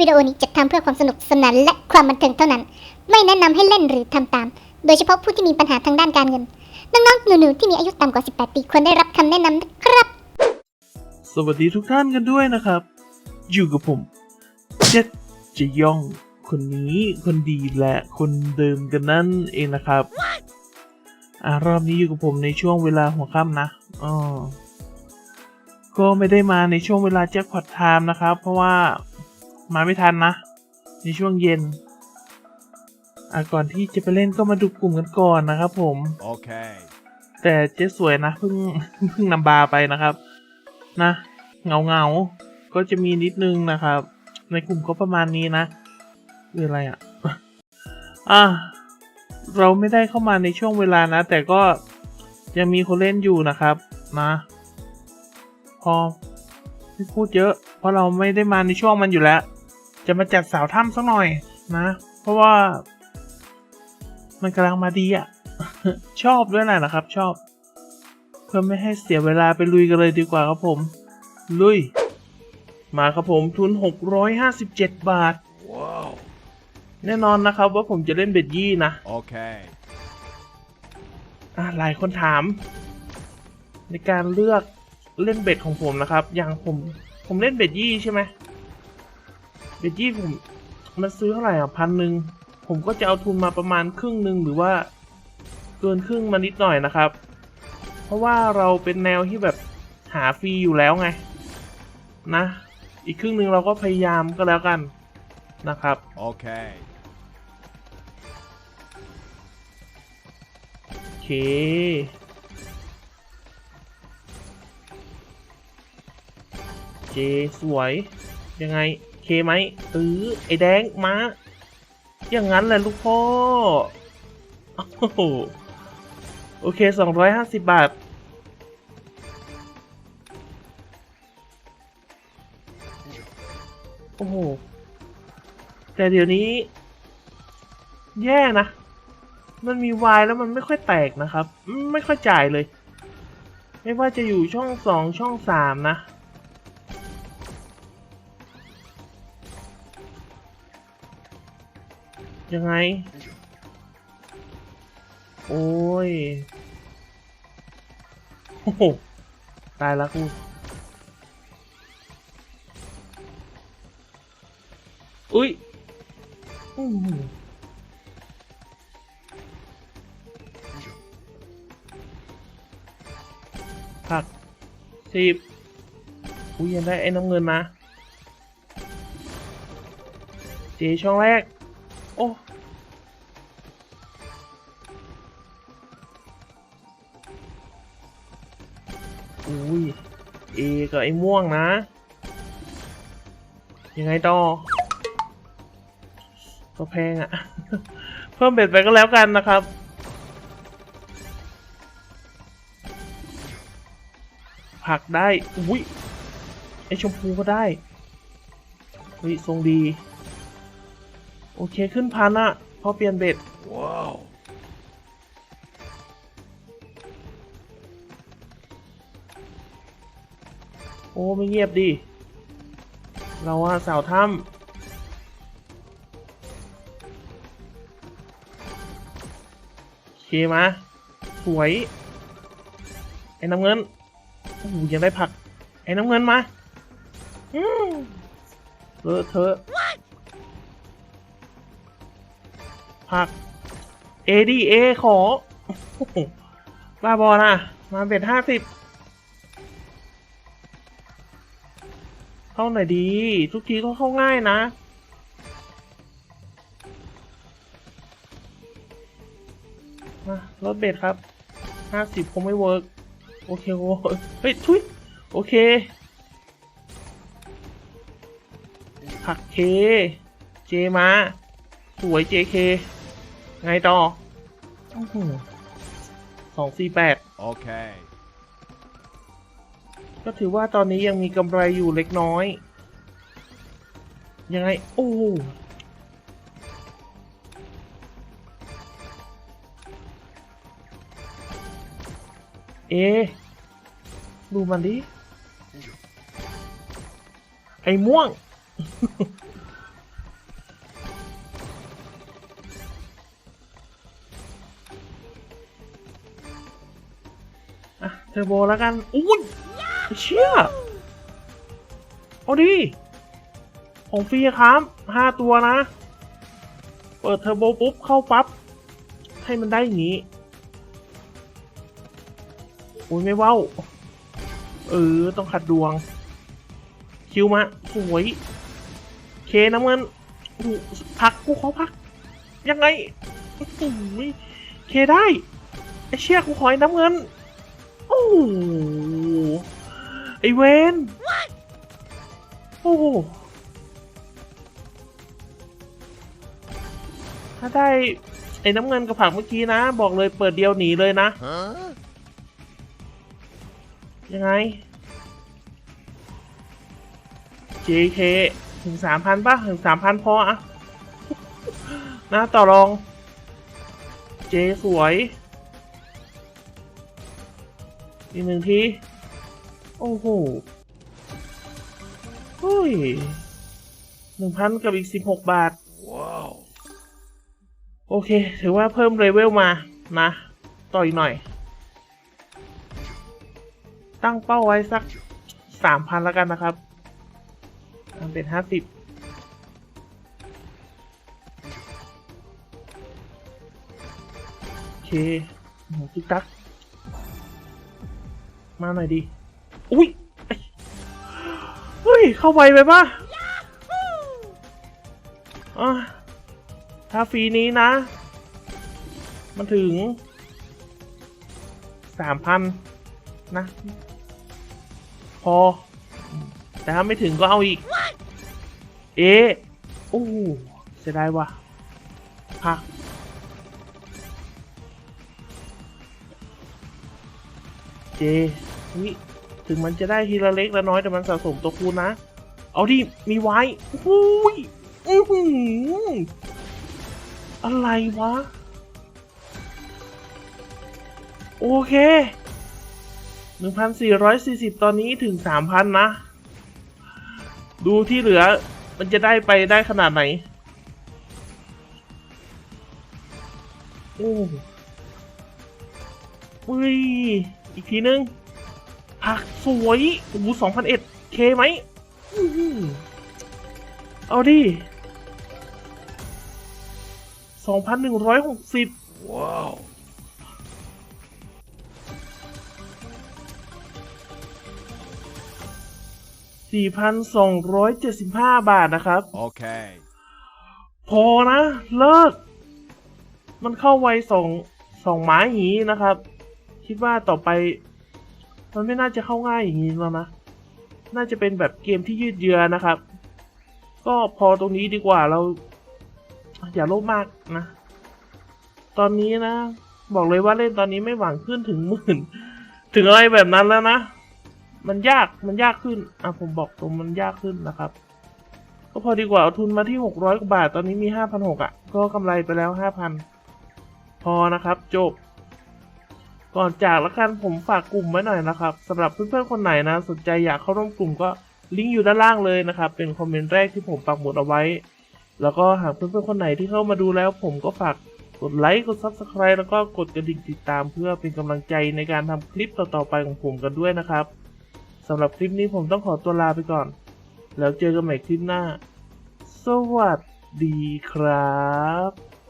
วิดีโอนี้จัดทำเพื่อความสนุกสนานและความบันเทิงเท่านั้น ไม่แนะนำให้เล่นหรือทำตาม โดยเฉพาะผู้ที่มีปัญหาทางด้านการเงิน น้องๆ หนูๆ ที่มีอายุต่ำกว่า 18 ปีควรได้รับคำแนะนำนะครับ สวัสดีทุกท่านกันด้วยนะครับ อยู่กับผมเจ็ดจะย่องคนนี้คนดีและคนเดิมกันนั่นเองนะครับอ่ารอบนี้อยู่กับผมในช่วงเวลาหัวค่ำนะอ๋อก็ไม่ได้มาในช่วงเวลาแจ็คพอตไทม์นะครับ เพราะว่า มาไม่ทันนะ ในช่วงเย็นอะก่อนที่จะไปเล่นก็มาดูกลุ่มกันก่อนนะครับผม Okay. แต่เจ๊สวยนะเพิ่งเพิ่งนำบาไปนะครับ นะ เงาเงาๆก็จะมีนิดนึงนะครับ ในกลุ่มก็ประมาณนี้นะคืออะไรอะอะเราไม่ได้เข้ามาในช่วงเวลานะ แต่ก็ยังมีคนเล่นอยู่นะครับนะพอไม่พูดเยอะ เพราะเราไม่ได้มาในช่วงมันอยู่แล้ว จะมาจัดสาวถ้ำสักหน่อยนะ เพราะว่า มันกำลังมาดีอะ ชอบด้วยแหละนะครับ ชอบ เพื่อไม่ให้เสียเวลาไปลุยกันเลยดีกว่าครับผม ลุย มาครับผมทุน 657 บาท Whoa. แน่นอนนะครับว่าผมจะเล่นเบ็ดยี่นะ Okay. อะหลายคนถาม ในการเลือกเล่นเบ็ดของผมนะครับ อย่างผมผมเล่นเบ็ดยี่ใช่ไหม เบ็ดยี่ผมมันซื้อเท่าไหร่อะพันหนึ่งผมก็จะเอาทุนมาประมาณครึ่งหนึ่งหรือว่า เกินครึ่งมานิดหน่อยนะครับ เพราะว่าเราเป็นแนวที่แบบหาฟรีอยู่แล้วไง นะ อีกครึ่งหนึ่งเราก็พยายามก็แล้วกันนะครับ Okay. โอเคเจสวยยังไง เคไหมเออไอแดงมาอย่างนั้นแหละลูกพ่อโอ้โหโอเคสองร้อยห้าสิบบาท โอ้โห แต่เดี๋ยวนี้ แย่นะ มันมีวายแล้วมันไม่ค่อยแตกนะครับ ไม่ค่อยจ่ายเลย ไม่ว่าจะอยู่ช่องสองช่องสามนะ ยังไง โอ้ยโอ้โหตายแล้วกูอุ้ยอือหือผักสิบอุ้ยยังได้ไอ้น้ำเงินมาเจช่องแรก โอ้ อุ้ยเอกับไอ้ม่วงนะ ยังไงต่อก็แพงอะ่ะ เพิ่มเบ็ดไปก็แล้วกันนะครับ ผักได้อุ้ยไอชมพูก็ได้เฮ้ยทรงดี โอเคขึ้นพันอะพอเปลี่ยนเบ็ด Whoa. โอ้ไม่เงียบดิเราอะสาวถ้ำเคมาสวย ไอ้น้ำเงินโอ้ยังได้ผัก ไอ้น้ำเงินมาอืมเลอะเทอะผักเอดีเอขอบ้าบอนะมาเบ็ดห้าสิบ เข้าหน่อยดี ทุกทีก็เข้าง่ายนะ มาลดเบ็ดครับห้าสิบคงไม่เวิร์กโอเคโว้ยเฮ้ยทุยโอเคผักเค เจมาสวยเจเค ไงต่อสองสี่แปด Okay. ก็ถือว่าตอนนี้ยังมีกำไรอยู่เล็กน้อย ยังไง โอ้เอ ดูมันดิ ไอ้ม่วง อะ เทอร์โบแล้วกัน อุ้ย เชี่ยเอาดิของฟรีครับห้าตัวนะ เปิดเทอร์โบปุ๊บ เข้าปั๊บ ให้มันได้อย่างนี้โอ้ยไม่เว้า เออ ต้องขัดดวง คิวมาสวยเคน้ำเงินพักกูขอพัก ยังไงโอ้โหเคได้ไอเชี่ยกูขอไอ้น้ำเงิน โอ้ ไอเวนโอ้โหถ้าได้ไอ้น้ำเงินกับผักเมื่อกี้นะ บอกเลยเปิดเดียวหนีเลยนะ Huh? ยังไง JK ถึงสามพันป่ะ ถึงสามพันพออะนะต่อรอง J สวย อีกหนึ่งที โอ้โหเฮ้ยหนึ่งพันกับอีกสิบหกบาท Wow. โอเค ถือว่าเพิ่มเลเวลมานะ ต่ออีกหน่อย ตั้งเป้าไว้สักสามพันแล้วกันนะครับทำเป็นห้าสิบโอเคหมูติ๊กตัก มาหน่อยดิ อุ้ยเฮ้ย เข้าไปไปปะอะถ้าฟรีนี้นะ มันถึงสามพันนะ พอ แต่ถ้าไม่ถึงก็เอาอีก เอ๊ะโอ้เสียดายว่ะพักเจนี่ ถึงมันจะได้ทีละเล็กละน้อยแต่มันสะสมตัวคูณนะ เอาดิมีไว้อุ้ยอื้อหืออะไรวะ โอเค 1,440 ตอนนี้ถึง 3,000 นะ ดูที่เหลือมันจะได้ไปได้ขนาดไหน โอ้อุ้ยอีกทีนึง ผักสวยโอ้โห2,001เคไหมอื้อหือเอาดิสองพันหนึ่งร้อยหกสิบ Wow. สี่พันสองร้อยเจ็ดสิบห้าบาทนะครับ Okay. พอนะ เลิก มันเข้าไวสองสองหมาอย่างนี้นะครับ คิดว่าต่อไป มันไม่น่าจะเข้าง่ายอย่างนี้แล้วนะน่าจะเป็นแบบเกมที่ยืดเยื้อนะครับ ก็พอตรงนี้ดีกว่าเรา อย่าโลภมากนะ ตอนนี้นะ บอกเลยว่าเล่นตอนนี้ไม่หวังขึ้นถึงหมื่น ถึงอะไรแบบนั้นแล้วนะ มันยากมันยากขึ้น อะผมบอกตรงมันยากขึ้นนะครับ ก็พอดีกว่าเอาทุนมาที่หกร้อยกว่าบาท ตอนนี้มีห้าพันหกอะ ก็กำไรไปแล้วห้าพันพอนะครับ จบ ก่อนจากแล้วกันผมฝากกลุ่มไว้หน่อยนะครับสำหรับเพื่อนๆคนไหนนะ สนใจอยากเข้าร่วมกลุ่มก็ลิงก์อยู่ด้านล่างเลยนะครับ เป็นคอมเมนต์แรกที่ผมปักหมุดเอาไว้ แล้วก็หากเพื่อนๆคนไหนที่เข้ามาดูแล้ว ผมก็ฝากกดไลค์กด Subscribe แล้วก็กดกระดิ่งติดตามเพื่อเป็นกำลังใจในการทำคลิปต่อๆไปของผมกันด้วยนะครับสำหรับคลิปนี้ผมต้องขอตัวลาไปก่อน แล้วเจอกันใหม่คลิปหน้า สวัสดีครับ